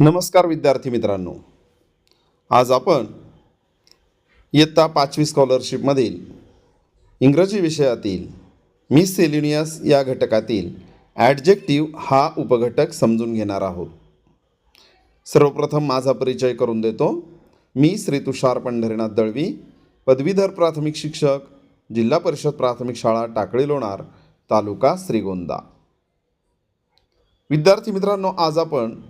नमस्कार विद्यार्थी मित्रांनो. आज आपण इयत्ता पाचवी स्कॉलरशिपमधील इंग्रजी विषयातील मिस सेलिनियस या घटकातील ॲडजेक्टिव्ह हा उपघटक समजून घेणार आहोत. सर्वप्रथम माझा परिचय करून देतो. मी श्री तुषार पंढरीनाथ दळवी पदवीधर प्राथमिक शिक्षक जिल्हा परिषद प्राथमिक शाळा टाकळी लोणार तालुका श्रीगोंदा. विद्यार्थी मित्रांनो आज आपण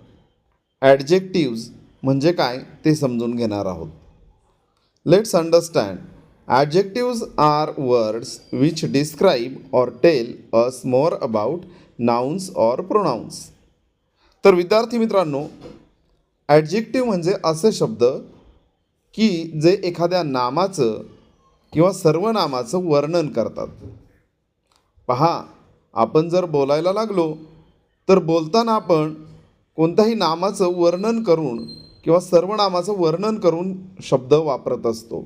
ॲडजेक्टिव्ज म्हणजे काय ते समजून घेणार आहोत. Let's understand adjectives are words which describe or tell us more about nouns or pronouns तर विद्यार्थी मित्रांनो ॲडजेक्टिव्ह म्हणजे असे शब्द की जे एखाद्या नामाचं किंवा सर्वनामाचं वर्णन करतात. पहा आपण जर बोलायला लागलो तर बोलताना आपण कोणत्याही नामाचं वर्णन करून किंवा सर्वनामाचं वर्णन करून शब्द वापरत असतो.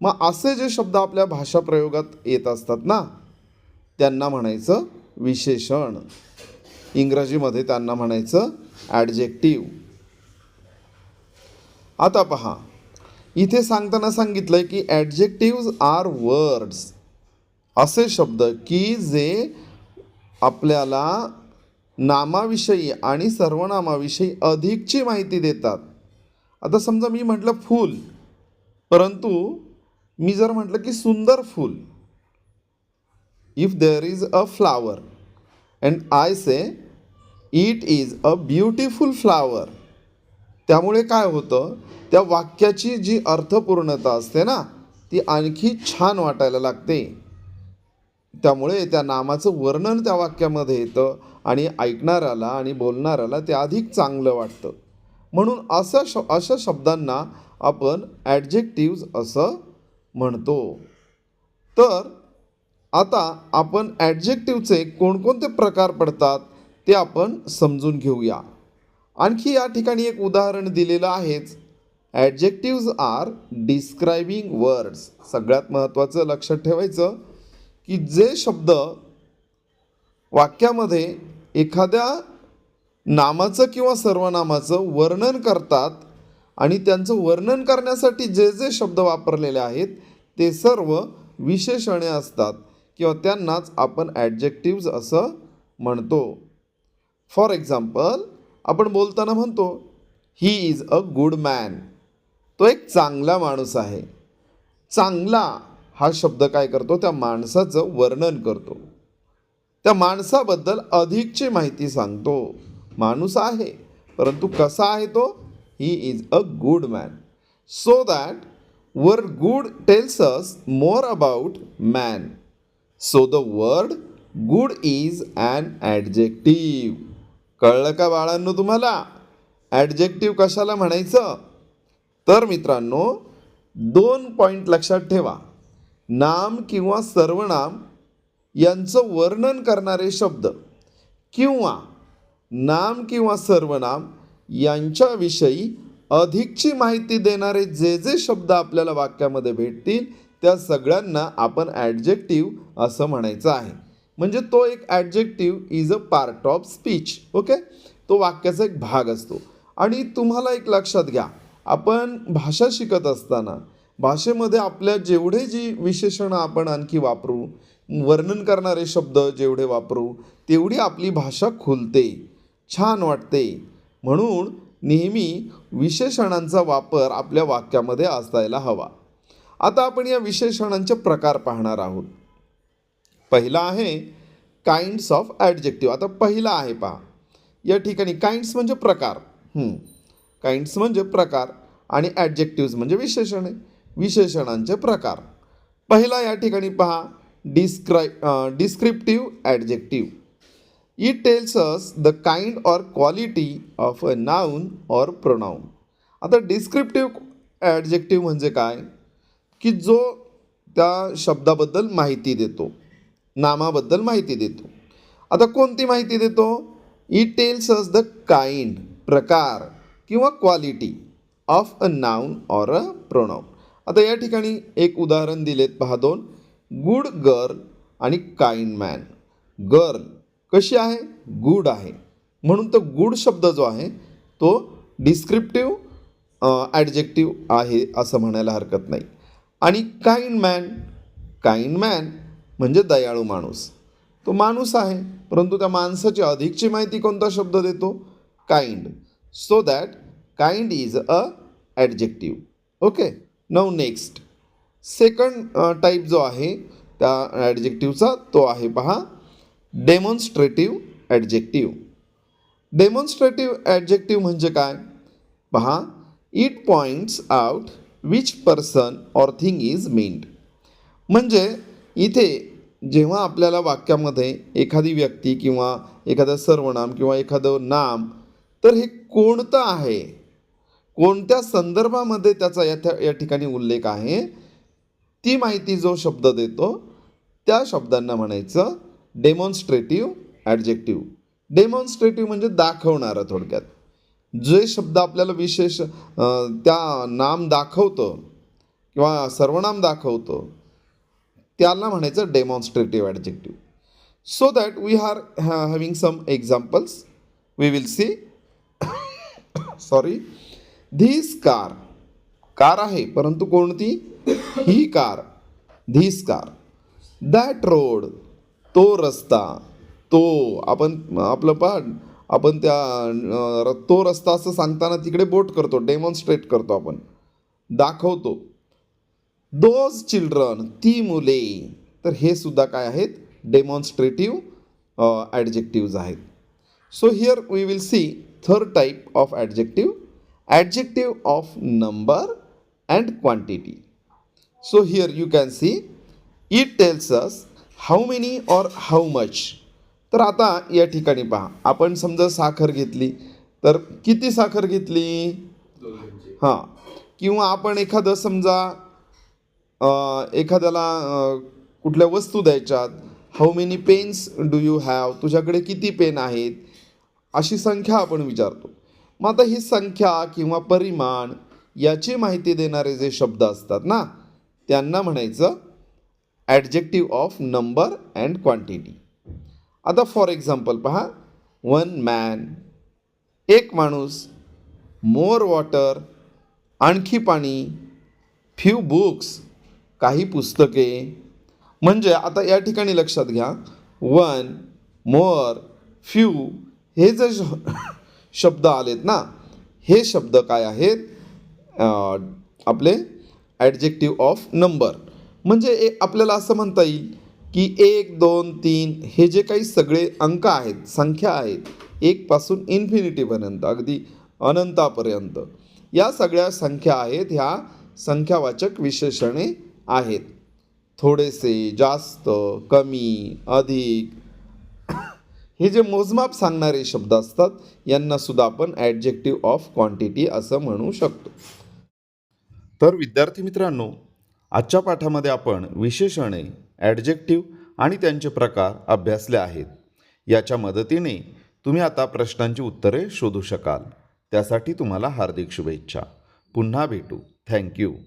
मग असे जे शब्द आपल्या भाषा प्रयोगात येत असतात ना त्यांना म्हणायचं विशेषण. इंग्रजीमध्ये त्यांना म्हणायचं ॲडजेक्टिव आता पहा इथे सांगताना सांगितलंय की ॲडजेक्टिव्ज आर वर्ड्स असे शब्द की जे आपल्याला नामाविषयी आणि सर्वनामाविषयी अधिकची माहिती देतात. आता समजा मी म्हटलं फूल परंतु मी जर म्हटलं की सुंदर फूल if there is a flower and I say it is a beautiful flower त्यामुळे काय होतं? त्या वाक्याची जी अर्थपूर्णता असते ना ती आणखी छान वाटायला लागते. त्यामुळे त्या नामाचं वर्णन त्या वाक्यामध्ये येतं. आणि ऐकणाऱ्याला आणि बोलणाऱ्याला ते अधिक चांगलं वाटतं. म्हणून अशा श अशा शब्दांना आपण ॲडजेक्टिव्ज असं म्हणतो. तर आता आपण ॲडजेक्टिव्हचे कोणकोणते प्रकार पडतात ते आपण समजून घेऊया. आणखी या ठिकाणी एक उदाहरण दिलेलं आहेच. ॲडजेक्टिव्ज आर डिस्क्रायबिंग वर्ड्स सगळ्यात महत्त्वाचं लक्षात ठेवायचं की जे शब्द वाक्यामध्ये एखाद्या नामाचं किंवा सर्वनामाचं वर्णन करतात आणि त्यांचं वर्णन करण्यासाठी जे जे शब्द वापरलेले आहेत ते सर्व विशेषणे असतात किंवा त्यांनाच आपण ॲडजेक्टिव्ज असं म्हणतो. फॉर एक्झाम्पल आपण बोलताना म्हणतो he is a good man तो एक चांगला माणूस आहे. चांगला हा शब्द काय करतो? त्या माणसाचं वर्णन करतो. त्या माणसाबद्दल अधिकची माहिती सांगतो. माणूस आहे परंतु कसा आहे तो? He is a good man so that word good tells us more about man so the word good is an adjective कळलं का बाळांनो तुम्हाला? ॲडजेक्टिव्ह कशाला म्हणायचं? तर मित्रांनो दोन पॉईंट लक्षात ठेवा. नाम किंवा सर्वनाम यांचं वर्णन करणारे शब्द किंवा नाम किंवा सर्वनाम यांच्याविषयी अधिकची माहिती देणारे जे जे शब्द आपल्याला वाक्यामध्ये भेटतील त्या सगळ्यांना आपण ॲडजेक्टिव्ह असं म्हणायचं आहे. म्हणजे तो एक adjective is a part of speech okay तो वाक्याचा एक भाग असतो. आणि तुम्हाला एक लक्षात घ्या आपण भाषा शिकत असताना भाषेमध्ये आपल्या जेवढे जी विशेषणं आपण आणखी वापरू वर्णन करणारे शब्द जेवढे वापरू तेवढी आपली भाषा खुलते छान वाटते. म्हणून नेहमी विशेषणांचा वापर आपल्या वाक्यामध्ये असायला हवा. आता आपण या विशेषणांचे प्रकार पाहणार आहोत. पहिला आहे काइंड्स ऑफ ॲडजेक्टिव्ह आता पहिला आहे पहा. या ठिकाणी काइंड्स म्हणजे प्रकार. काइंड्स म्हणजे प्रकार आणि ॲडजेक्टिव्ज म्हणजे विशेषणे विशेषणांचे प्रकार. पहिला या ठिकाणी पहा. डिस्क्राय descriptive adjective it tells us the kind or quality of a noun or pronoun आता डिस्क्रिप्टिव्ह ॲडजेक्टिव्ह म्हणजे काय? की जो त्या शब्दाबद्दल माहिती देतो. नामाबद्दल माहिती देतो. आता कोणती माहिती देतो? It tells us the kind प्रकार किंवा quality of a noun or a pronoun आता या ठिकाणी एक उदाहरण दिलेत पहा दोन. गुड गर्ल आणि काइंड मॅन. गर्ल कशी आहे? गुड आहे. म्हणून तो गुड शब्द जो आहे तो डिस्क्रिप्टिव्ह ॲडजेक्टिव्ह आहे असं म्हणायला हरकत नाही. आणि काइंड मॅन काइंड मॅन म्हणजे दयाळू माणूस. तो माणूस आहे परंतु त्या माणसाची अधिकची माहिती कोणता शब्द देतो? Kind. So that kind is an adjective. Okay? Now next second type जो आहे त्या ॲडजेक्टिव्हचा तो आहे पहा. डेमॉन्स्ट्रेटिव्ह ॲडजेक्टिव्ह डेमॉन्स्ट्रेटिव्ह ॲडजेक्टिव्ह म्हणजे काय? पहा. It points out which person or thing is meant म्हणजे इथे जेव्हा आपल्याला वाक्यामध्ये एखादी व्यक्ती किंवा एखादं सर्वनाम किंवा एखादं नाम तर हे कोणतं आहे? कोणत्या संदर्भामध्ये त्याचा या या ठिकाणी उल्लेख आहे? ती माहिती जो शब्द देतो त्या शब्दांना म्हणायचं डेमॉन्स्ट्रेटिव्ह ॲडजेक्टिव्ह डेमॉन्स्ट्रेटिव्ह म्हणजे दाखवणारं थोडक्यात. जे शब्द आपल्याला विशेष त्या नाम दाखवतं किंवा सर्वनाम दाखवतं त्याला म्हणायचं demonstrative adjective so that we are having some examples we will see sorry this car car आहे परंतु कोणती? ही car this car. That road तो रस्ता तो आपण आपलं पहा आपण त्या र- तो रस्ता असं सांगताना तिकडे बोट करतो डेमॉन्स्ट्रेट करतो आपण. दाखवतो. दोज चिल्ड्रन ती मुले तर हे सुद्धा काय आहेत? डेमॉन्स्ट्रेटिव्ह ॲडजेक्टिव्ज आहेत. So here we will see third type of adjective adjective of number and quantity so here you can see it tells us how many or how much तर आता या ठिकाणी पहा. आपण समजा साखर घेतली तर किती साखर घेतली? हां. किंवा आपण एखादं समजा एखाद्याला कुठल्या वस्तू द्यायच्यात how many pens do you have तुझ्याकडे किती पेन आहेत? अशी संख्या आपण विचारतो. मग आता ही संख्या किंवा परिमाण याची माहिती देणारे जे शब्द असतात ना त्यांना म्हणायचं adjective of number and quantity आता फॉर एक्झाम्पल पहा वन मॅन एक माणूस मोर वॉटर आणखी पाणी फ्यू बुक्स काही पुस्तके. म्हणजे आता या ठिकाणी लक्षात घ्या वन मोर फ्यू हे जे श- शब्द आलेत ना हे शब्द काय आहेत? आपले ॲडजेक्टिव्ह ऑफ नंबर म्हणजे ए आपल्याला असं म्हणता येईल की एक दोन तीन हे जे काही सगळे अंक आहेत संख्या आहेत एकपासून इन्फिनिटीपर्यंत अगदी अनंतापर्यंत या सगळ्या संख्या आहेत ह्या संख्यावाचक विशेषणे आहेत. थोडेसे जास्त कमी अधिक. हे जे मोजमाप सांगणारे शब्द असतात यांना सुद्धा आपण ॲडजेक्टिव्ह ऑफ क्वांटिटी असं म्हणू शकतो. तर विद्यार्थी मित्रांनो आजच्या पाठामध्ये आपण विशेषणे ॲडजेक्टिव्ह आणि त्यांचे प्रकार अभ्यासले आहेत. याच्या मदतीने तुम्ही आता प्रश्नांची उत्तरे शोधू शकाल. त्यासाठी तुम्हाला हार्दिक शुभेच्छा. पुन्हा भेटू. थँक्यू